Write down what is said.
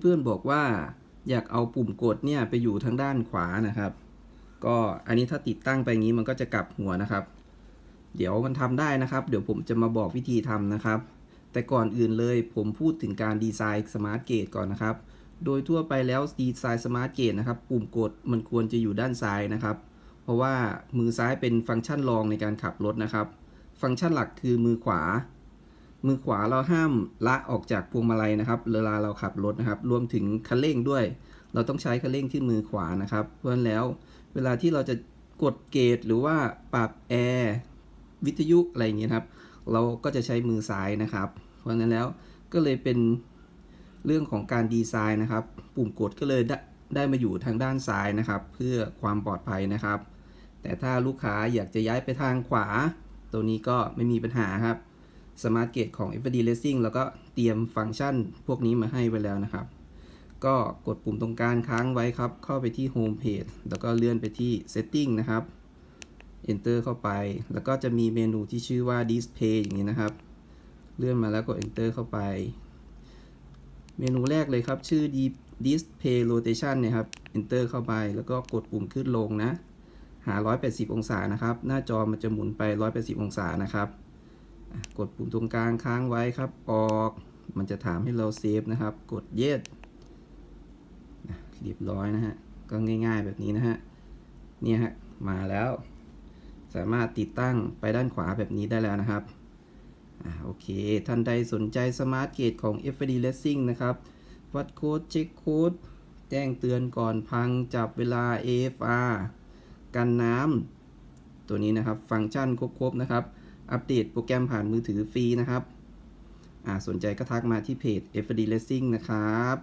เพื่อนๆบอกว่าอยากเอาปุ่มกดเนี่ยไปอยู่ทางด้านขวานะครับ ก็อันนี้ถ้าติดตั้งไปงี้มันก็จะกลับหัวนะครับ เดี๋ยวมันทำได้นะครับ เดี๋ยวผมจะมาบอกวิธีทำนะครับ แต่ก่อนอื่นเลยผมพูดถึงการดีไซน์สมาร์ทเกตก่อนนะครับ โดยทั่วไปแล้วดีไซน์สมาร์ทเกตนะครับ ปุ่มกดมันควรจะอยู่ด้านซ้ายนะครับ เพราะว่ามือซ้ายเป็นฟังก์ชันรองในการขับรถนะครับ ฟังก์ชันหลักคือมือขวา มือขวาเราห้ามละออกจากพวงมาลัยนะครับเวลาเราขับรถนะครับ รวมถึงคันเร่งด้วย เราต้องใช้คันเร่งที่มือขวานะครับ เพราะฉะนั้นแล้ว เวลาที่เราจะกดเกตหรือว่าปรับแอร์วิทยุอะไรอย่างเงี้ยครับ เราก็จะใช้มือซ้ายนะครับ เพราะฉะนั้นแล้วก็เลยเป็นเรื่องของการดีไซน์นะครับ ปุ่มกดก็เลยได้ได้มาอยู่ทางด้านซ้ายนะครับ เพื่อความปลอดภัยนะครับ แต่ถ้าลูกค้าอยากจะย้ายไปทางขวา ตัวนี้ก็ไม่มีปัญหาครับ สมาร์ทเกตของ FD Racing แล้วก็เตรียมฟังก์ชันพวกนี้มาให้ไว้แล้วนะครับ ก็กดปุ่มตรงกลางค้างไว้ครับ เข้าไปที่ Home Page แล้วก็เลื่อนไปที่ Setting นะครับ Enter เข้าไป แล้วก็จะมีเมนูที่ชื่อว่า Display อย่างนี้นะครับ เลื่อนมาแล้วกด Enter เข้าไป เมนูแรกเลยครับ ชื่อ Display Rotation เนี่ยครับ Enter เข้าไป แล้วก็กดปุ่มขึ้นลงนะ หา 180 องศานะครับ หน้าจอมันจะหมุนไป 180 องศานะครับ กดปุ่มตรงกลางค้างไว้ครับ ออก มันจะถามให้เราเซฟนะครับ กด Yes อะเรียบร้อยนะฮะ ก็ง่ายๆแบบนี้นะฮะ เนี่ยฮะ มาแล้ว สามารถติดตั้งไปด้านขวาแบบนี้ได้แล้วนะครับอ่าโอเค ท่านใดสนใจสมาร์ทเกตของ FD Racing นะครับ วัดโค้ดเช็คโค้ด แจ้งเตือนก่อนพังจับเวลา AFR กันน้ำตัวนี้นะครับ ฟังก์ชันครบๆนะครับ อัปเดตโปรแกรมผ่านมือถือฟรีนะครับอ่าสนใจก็ทักมาที่เพจ FD Racing นะครับ